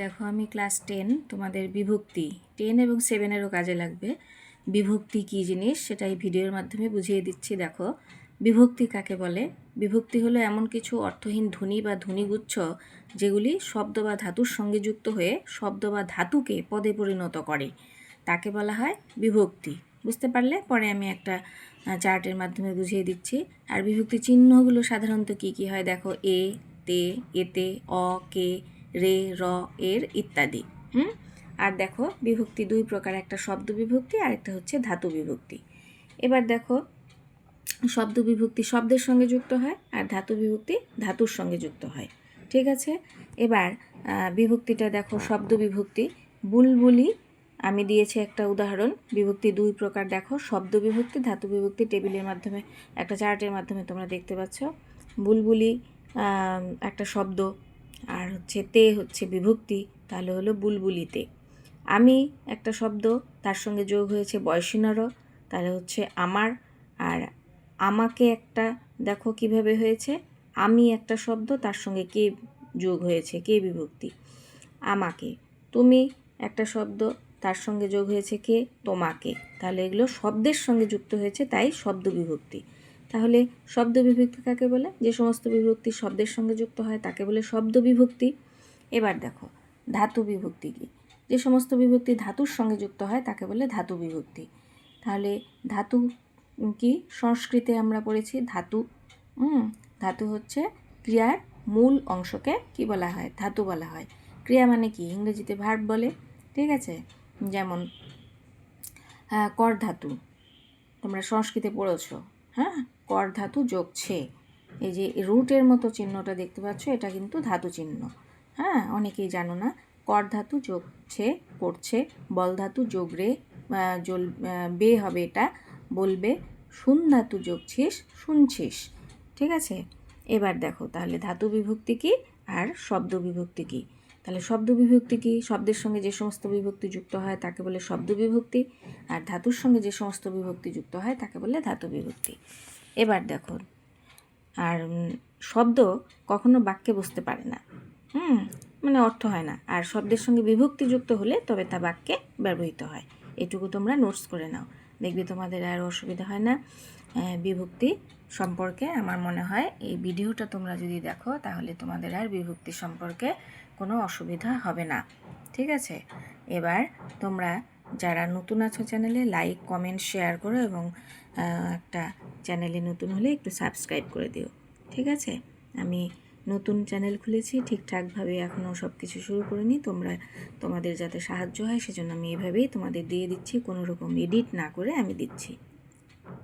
দেখো আমি class ten তোমাদের বিভক্তি। টেন এবং সেভেনেরও কাজে লাগবে। বিভক্তি কী জিনিস সেটা এই ভিডিওর মাধ্যমে বুঝিয়ে দিচ্ছি, দেখো। বিভক্তি কাকে বলে? বিভক্তি হলো এমন কিছু অর্থহীন ধ্বনি বা ধ্বনিগুচ্ছ যেগুলি শব্দ বা ধাতুর সঙ্গে যুক্ত হয়ে শব্দ বা ধাতুকে পদে পরিণত করে। তাকে বলা হয় বিভক্তি। বুঝতে পারলে? পরে আমি একটা চার্টের মাধ্যমে বুঝিয়ে দিচ্ছি। আর বিভক্তি চিহ্নগুলো সাধারণত কী কী হয়? দেখো, এ, তে এতে অ, কে রে, র, এর ইত্যাদি। হুম? আর দেখো, বিভক্তি দুই প্রকার, একটা শব্দ বিভক্তি আর একটা হচ্ছে ধাতু বিভক্তি। এবার দেখো, শব্দ বিভক্তি শব্দের সঙ্গে যুক্ত হয় আর ধাতু বিভক্তি ধাতুর সঙ্গে যুক্ত হয়। ঠিক আছে? এবার বিভক্তিটা দেখো, শব্দ বিভক্তি। বুলবুলি, আমি দিয়েছি একটা উদাহরণ। বিভক্তি দুই প্রকার, দেখো, শব্দ বিভক্তি, ধাতু বিভক্তি, টেবিলের মাধ্যমে, একটা চার্টের মাধ্যমে তোমরা দেখতে পাচ্ছ। বুলবুলি একটা শব্দ আর হচ্ছে তে হচ্ছে বিভক্তি, তাহলে হলো বুলবুলিতে আমি একটা শব্দ, তার সঙ্গে যোগ হয়েছে বয়সীনর, তাহলে হচ্ছে আমার। আর আমাকে একটা, দেখো কীভাবে হয়েছে। আমি একটা শব্দ, তার সঙ্গে কে যোগ হয়েছে, কে বিভক্তি। আমাকে। তুমি একটা শব্দ, তার সঙ্গে যোগ হয়েছে কে? তোমাকে। তাহলে এগুলো শব্দের সঙ্গে যুক্ত হয়েছে, তাই শব্দ বিভক্তি। তাহলে শব্দ বিভক্তি কাকে বলে? যে সমস্ত বিভক্তি শব্দের সঙ্গে যুক্ত হয় তাকে বলে শব্দ বিভক্তি। এবার দেখো, ধাতু বিভক্তি কি? যে সমস্ত বিভক্তি ধাতুর সঙ্গে যুক্ত হয় তাকে বলে ধাতু বিভক্তি। তাহলে ধাতু কি? সংস্কৃতে আমরা পড়েছি ধাতু ধাতু হচ্ছে ক্রিয়ার মূল অংশকে কি বলা হয়? ধাতু বলা হয়। ক্রিয়া মানে কি? ইংরেজিতে ভার্ব বলে, ঠিক আছে? যেমন কর ধাতু, তোমরা সংস্কৃতে পড়েছ হ্যাঁ? কর ধাতু যোগছে। এই যে রুটের মতো চিহ্নটা দেখতে পাচ্ছ, এটা কিন্তু ধাতু চিহ্ন। হ্যাঁ অনেকেই জানো না কর ধাতু যোগছে, পড়ছে বল ধাতু যোগরে জল বে হবে এটা, বলবে শুন ধাতু যোগছিস, শুনছিস। ঠিক আছে? এবার দেখো, তাহলে ধাতু বিভক্তি কি আর শব্দ বিভক্তি কি? তাহলে শব্দ বিভক্তি কি? শব্দের সঙ্গে যে সমস্ত বিভক্তি যুক্ত হয় তাকে বলে শব্দ বিভক্তি, আর ধাতুর সঙ্গে যে সমস্ত বিভক্তি যুক্ত হয় তাকে বলে ধাতু বিভক্তি। এবার দেখো। আর শব্দ কখনো বাক্যে বসতে পারে না। হুম মানে অর্থ হয় না। আর শব্দের সঙ্গে বিভক্তি যুক্ত হলে তবে তা বাক্যে ব্যবহৃত হয়। এটুকু তোমরা নোটস করে নাও। দেখবে তোমাদের আর অসুবিধা হয় না। বিভক্তি সম্পর্কে আমার মনে হয় এই ভিডিওটা তোমরা যদি দেখো, তাহলে তোমাদের আর বিভক্তি সম্পর্কে কোনো অসুবিধা হবে না। ঠিক আছে? এবার তোমরা যারা নতুন আছো চ্যানেলে লাইক কমেন্ট শেয়ার করো এবং একটা চ্যানেলে নতুন হলে একটু সাবস্ক্রাইব করে দিও। ঠিক আছে? আমি নতুন চ্যানেল খুলেছি ঠিকঠাকভাবে এখনও সব কিছু শুরু করিনি। তোমরা, তোমাদের যাতে সাহায্য হয়, সেজন্য আমি এভাবেই তোমাদের দিয়ে দিচ্ছি। কোনো রকম এডিট না করে আমি দিচ্ছি।